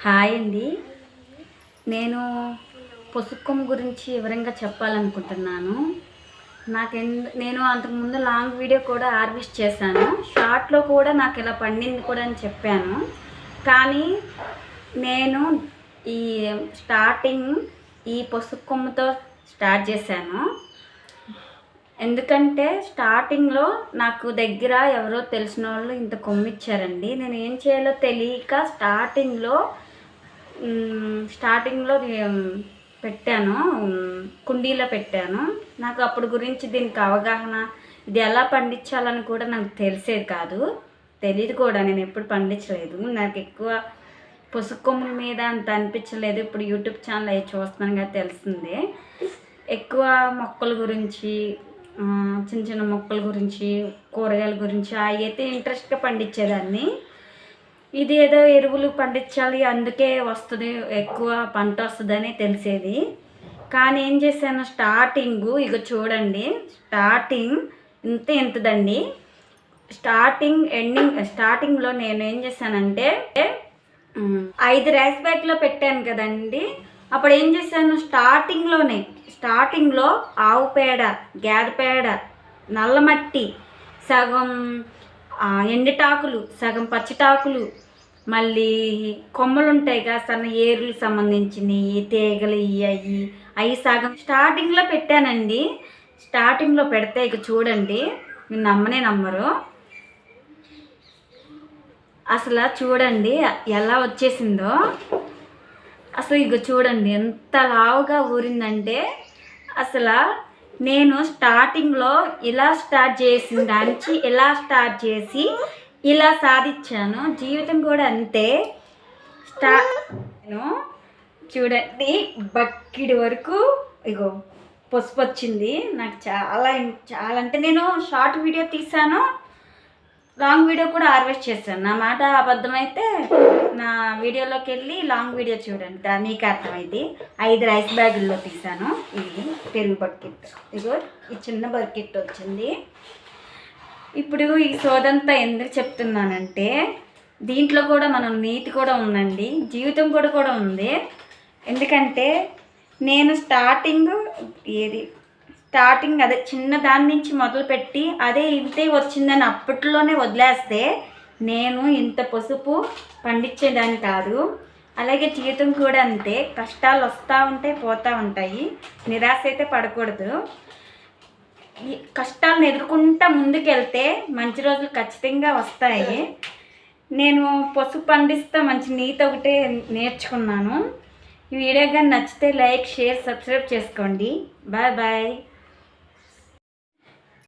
Hi అండి. నేను పసుకొమ్మ గురించి వివరంగా చెప్పాలనుకుంటున్నాను. నాకు నేను అంతకుముందు లాంగ్ వీడియో కూడా హార్వెస్ట్ చేశాను. షార్ట్లో కూడా నాకు ఇలా పండింది కూడా అని చెప్పాను. కానీ నేను ఈ స్టార్టింగ్ ఈ పసుపు స్టార్ట్ చేశాను. ఎందుకంటే స్టార్టింగ్లో నాకు దగ్గర ఎవరో తెలిసిన వాళ్ళు ఇంత కొమ్మిచ్చారండి. నేను ఏం చేయాలో తెలియక స్టార్టింగ్లో స్టార్టింగ్లో పెట్టాను. కుండీలో పెట్టాను. నాకు అప్పుడు గురించి దీనికి అవగాహన ఇది ఎలా పండించాలని కూడా నాకు తెలిసేది కాదు. తెలియదు కూడా నేను ఎప్పుడు పండించలేదు. నాకు ఎక్కువ పసుకొమ్ముల మీద అంత అనిపించలేదు. ఇప్పుడు యూట్యూబ్ ఛానల్ అవి చూస్తున్నాను కదా తెలిసిందే. ఎక్కువ మొక్కల గురించి చిన్న చిన్న మొక్కల గురించి కూరగాయల గురించి అవి అయితే ఇంట్రెస్ట్గా పండించేదాన్ని. ఇది ఏదో ఎరువులు పండించాలి అందుకే వస్తుంది ఎక్కువ పంట వస్తుందని తెలిసేది. కానీ ఏం చేశాను స్టార్టింగ్ ఇక చూడండి స్టార్టింగ్ ఇంత ఇంతదండి స్టార్టింగ్ ఎండింగ్ స్టార్టింగ్లో నేను ఏం చేశానంటే ఐదు రైస్ బ్యాగ్లో పెట్టాను కదండి. అప్పుడు ఏం చేశాను స్టార్టింగ్లోనే స్టార్టింగ్లో ఆవు పేడ గేదె పేడ నల్లమట్టి సగం ఎండిటాకులు సగం పచ్చిటాకులు మళ్ళీ కొమ్మలు ఉంటాయి కదా సన్న ఏరులకు సంబంధించినవి తీగలు ఇవి అవి అవి సగం స్టార్టింగ్లో పెట్టానండి. స్టార్టింగ్లో పెడితే ఇక చూడండి మీరు నమ్మనే నమ్మరు. అసలు చూడండి ఎలా వచ్చేసిందో. అసలు ఇక చూడండి ఎంత లావుగా ఊరిందంటే అసలు నేను స్టార్టింగ్లో ఇలా స్టార్ట్ చేసిన దానికి ఇలా స్టార్ట్ చేసి ఇలా సాధించాను. జీవితం కూడా అంతే. స్టా నేను చూడండి బక్కిడి వరకు ఇగో పసుపు వచ్చింది నాకు చాలా చాలా అంటే నేను షార్ట్ వీడియో తీసాను. లాంగ్ వీడియో కూడా హార్వెస్ట్ చేశాను. నా మాట అబద్ధమైతే నా వీడియోలోకి వెళ్ళి లాంగ్ వీడియో చూడండి. దా- మీకు అర్థమైంది. ఐదు రైస్ బ్యాగుల్లో తీసాను. ఇది పెరుగు బకెట్. ఇగో ఈ చిన్న బకెట్ వచ్చింది. ఇప్పుడు ఈ సోదంతా ఎందుకు చెప్తున్నానంటే దీంట్లో కూడా మనం నీతి కూడా ఉందండి జీవితం కూడా కూడా ఉంది. ఎందుకంటే నేను స్టార్టింగ్ ఏది స్టార్టింగ్ అదే చిన్న దాని నుంచి మొదలుపెట్టి అదే ఇంతే వచ్చిందని అప్పట్లోనే వదిలేస్తే నేను ఇంత పసుపు పండించేదాన్ని కాదు. అలాగే జీవితం కూడా అంతే కష్టాలు వస్తూ ఉంటాయి పోతూ ఉంటాయి నిరాశ అయితే పడకూడదు. కష్టాలను ఎదుర్కొంటా ముందుకెళ్తే మంచి రోజులు ఖచ్చితంగా వస్తాయి. నేను పసుపు పండిస్తా మంచి నీతి ఒకటే నేర్చుకున్నాను. ఈ వీడియో కానీ నచ్చితే లైక్ షేర్ సబ్స్క్రైబ్ చేసుకోండి. Bye bye.